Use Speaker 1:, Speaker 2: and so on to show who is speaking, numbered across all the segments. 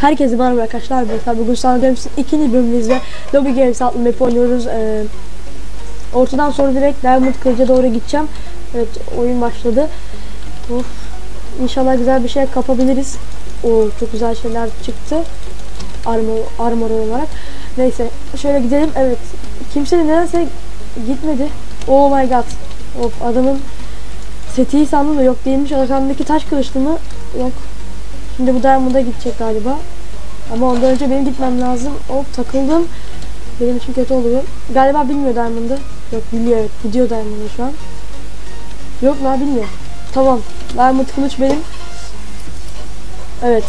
Speaker 1: Herkese merhaba arkadaşlar. Ben bugün Sana Games'in ikinci bölümümüzde Lobby Games adlı map oynuyoruz. Ee, ortadan sonra direkt Diamond Kılıç'a doğru gideceğim. Evet oyun başladı. Of. İnşallah güzel bir şey kapabiliriz. O çok güzel şeyler çıktı. Armor, armor olarak. Neyse şöyle gidelim. Evet. Kimse de nedense gitmedi. Oh my god. Of adamın seti sandım da yok değilmiş. Arkamdaki taş kılıçlı mı? Yok. Şimdi bu Diamond'a gidecek galiba. Ama ondan önce benim gitmem lazım. Hop takıldım. Benim için kötü oluyor. Galiba bilmiyor Diamond'ı. Yok biliyor evet. Gidiyor Diamond'ı şu an. Yok la bilmiyor. Tamam. Diamond kılıç benim. Evet.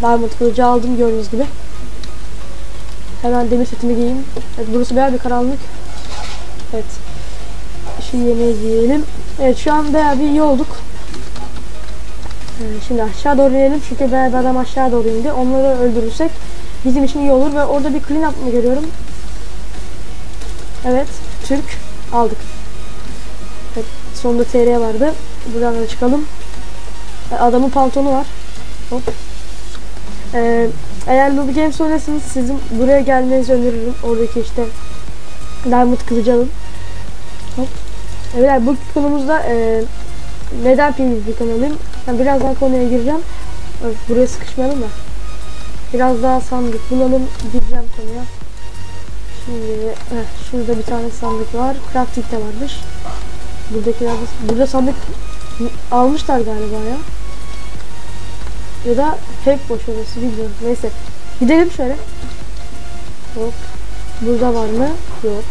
Speaker 1: Diamond kılıcı aldım gördüğünüz gibi. Hemen demir setimi giyeyim. Evet burası bayağı bir karanlık. Evet. Şu yemeği yiyelim. Evet şu an bayağı bir iyi olduk. Ee, Şimdi aşağı doğru inelim çünkü bayağı adam aşağı doğru indi. Onları öldürürsek bizim için iyi olur ve orada bir clean up mı görüyorum? Evet, Türk aldık. Evet, sonunda TR vardı. Buradan da çıkalım. Ee, Adamın pantolonu var. Hop. Ee, eğer Lobby Games oynarsanız sizin buraya gelmenizi öneririm. Oradaki işte Diamond kılıcı alın. Hop. Evet, bu konumuzda e, neden PvP kanalıyım? Ben birazdan konuya gireceğim. Buraya sıkışmayalım da. Biraz daha sandık bulalım. Gireceğim konuya. Şimdi heh, şurada bir tane sandık var. Crafting de varmış. Buradakiler de- burada sandık almışlar galiba ya. Ya da hep boş orası bilmiyorum. Neyse. Gidelim şöyle. Hop. Burada var mı? Yok.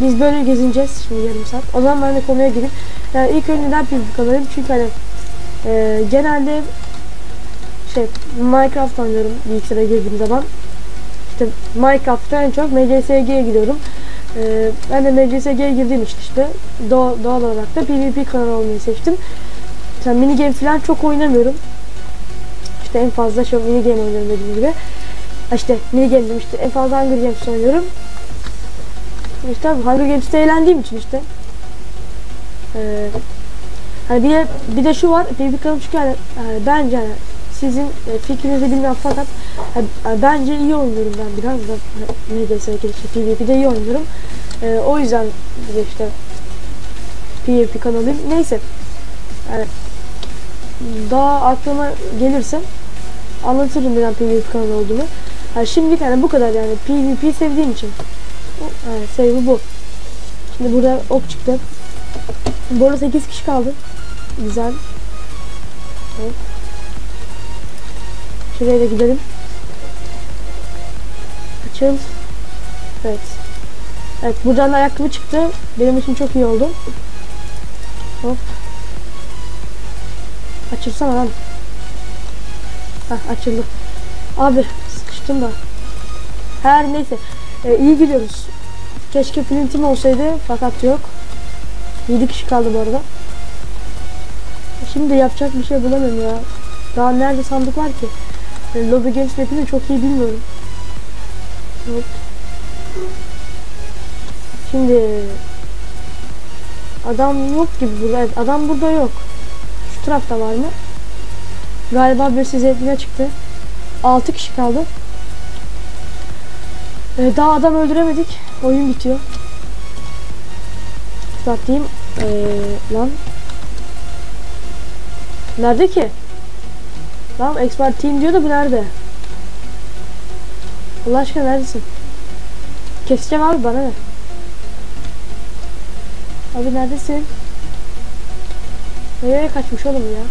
Speaker 1: Biz böyle gezineceğiz şimdi yarım saat. O zaman ben de konuya gireyim. Yani ilk önce neden PvP kanalıyım? Çünkü hani e, genelde şey Minecraft oynuyorum bilgisayara girdiğim zaman. İşte Minecraft'ta en çok MCSG'ye gidiyorum. E, ben de MCSG'ye girdiğim için işte doğal, doğal olarak da PvP kanalı olmayı seçtim. Mesela mini game falan çok oynamıyorum. İşte en fazla şu mini game oynuyorum dediğim gibi. İşte mini game işte en fazla Hunger Games oynuyorum. İşte Hunger Games'te eğlendiğim için işte. Ee, hani bir de, bir de şu var PvP kanalı çünkü yani, yani bence yani sizin e, fikrinizi bilmem fakat yani, yani bence iyi oynuyorum ben biraz da hani, ne desek işte PvP'de iyi oynuyorum. Ee, o yüzden de işte PvP kanalıyım. Neyse. Yani daha aklıma gelirse anlatırım neden PvP kanalı olduğunu. Yani şimdilik yani bu kadar yani PvP sevdiğim için. Evet, sebebi bu. Şimdi burada ok çıktı. Bu arada 8 kişi kaldı. Güzel. Evet. Şuraya da gidelim. Açıl. Evet. Evet buradan da ayakkabı çıktı. Benim için çok iyi oldu. Hop. Açılsana lan. Hah açıldı. Abi sıkıştım da. Her neyse. Ee, iyi gidiyoruz. Keşke flintim olsaydı fakat yok. 7 kişi kaldı bu arada. Şimdi yapacak bir şey bulamıyorum ya. Daha nerede sandık var ki? Yani Lobby Games map'ini çok iyi bilmiyorum. Hop. Şimdi adam yok gibi burada. Evet, adam burada yok. Şu tarafta var mı? Galiba bir zevkine çıktı. 6 kişi kaldı. Ee, daha adam öldüremedik. Oyun bitiyor. Satayım. Ee, lan. Nerede ki? Lan expert team diyor da bu nerede? Allah aşkına neredesin? Keseceğim abi bana ne? Abi neredesin? Nereye kaçmış oğlum ya?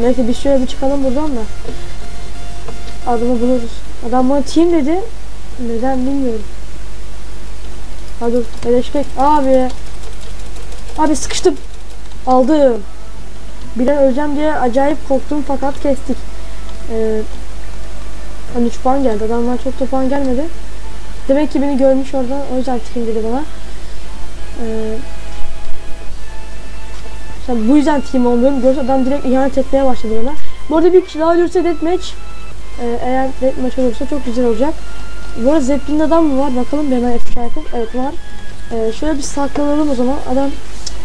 Speaker 1: Neyse biz şöyle bir çıkalım buradan da. Adamı buluruz. Adam bana team dedi. Neden bilmiyorum. Ha dur. Eleşmek. Abi. Abi sıkıştım. Aldım. Bir an öleceğim diye acayip korktum fakat kestik. Ee, 13 puan geldi. Adamlar çok da puan gelmedi. Demek ki beni görmüş orada. O yüzden team dedi bana. Ee, bu yüzden team olmuyorum. Görse adam direkt ihanet etmeye başladı bana. Bu arada bir kişi daha ölürse deathmatch ee, eğer deathmatch olursa çok güzel olacak. Bu arada Zeppelin adam mı var? Bakalım bir hemen yapıp. Evet var. Ee, şöyle bir saklanalım o zaman. Adam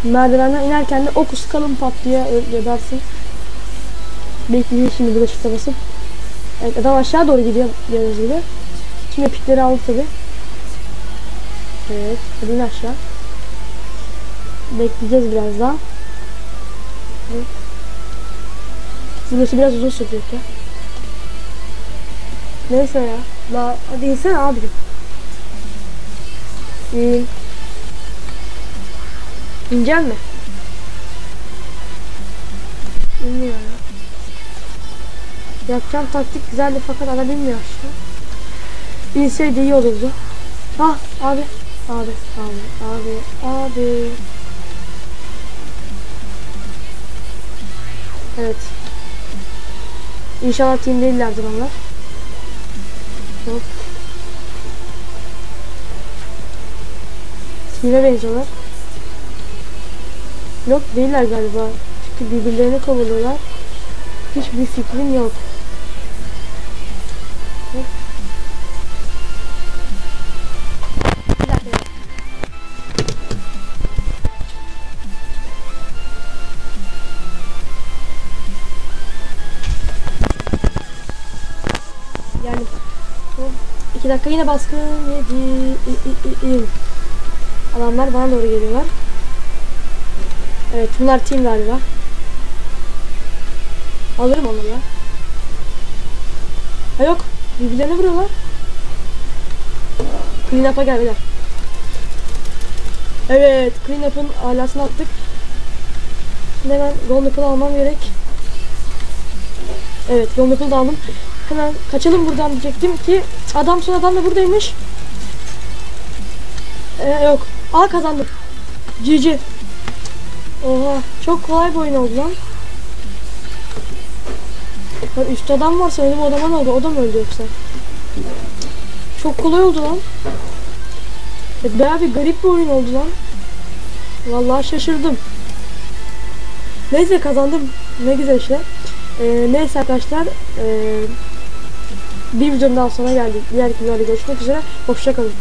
Speaker 1: merdivenden inerken de oku sıkalım pat diye gebersin. Bekleyeceğiz şimdi bulaşıkta basıp. Evet adam aşağı doğru gidiyor gördüğünüz gibi. Şimdi pikleri aldı tabi. Evet hadi aşağı. Bekleyeceğiz biraz daha. Evet. Burası biraz uzun sürecek ya. Neyse ya. Daha hadi insene abicim. İn. İnecek mi? İnmiyor ya. Yapacağım taktik güzeldi fakat adam bilmiyor aşağı. İnseydi iyi olurdu. Ah abi. Abi, abi, abi, abi. Evet. İnşallah team değillerdir onlar. Hop. Team'e benziyorlar. Yok değiller galiba. Çünkü birbirlerini kovalıyorlar. Hiçbir fikrim yok. Yani iki dakika yine baskın yedi. İ, i, i, i. Adamlar bana doğru geliyorlar. Evet bunlar team galiba. Alırım onları ya. Ha yok. Birbirlerine vuruyorlar. Clean up'a gel. Evet. Clean up'ın alasını attık. Şimdi hemen gold almam gerek. Evet gold da aldım. Hemen kaçalım buradan diyecektim ki adam son adam da buradaymış. Ee, yok. Aa kazandım. GG. Oha çok kolay bir oyun oldu lan. Lan üstte adam var sanırım o adama ne oldu? O da mı öldü yoksa? Çok kolay oldu lan. E, Bayağı bir garip bir oyun oldu lan. Vallahi şaşırdım. Neyse kazandım. Ne güzel işte. Ee, neyse arkadaşlar. Ee, bir videonun daha sonra geldik. Diğer videolarda görüşmek üzere. Hoşçakalın.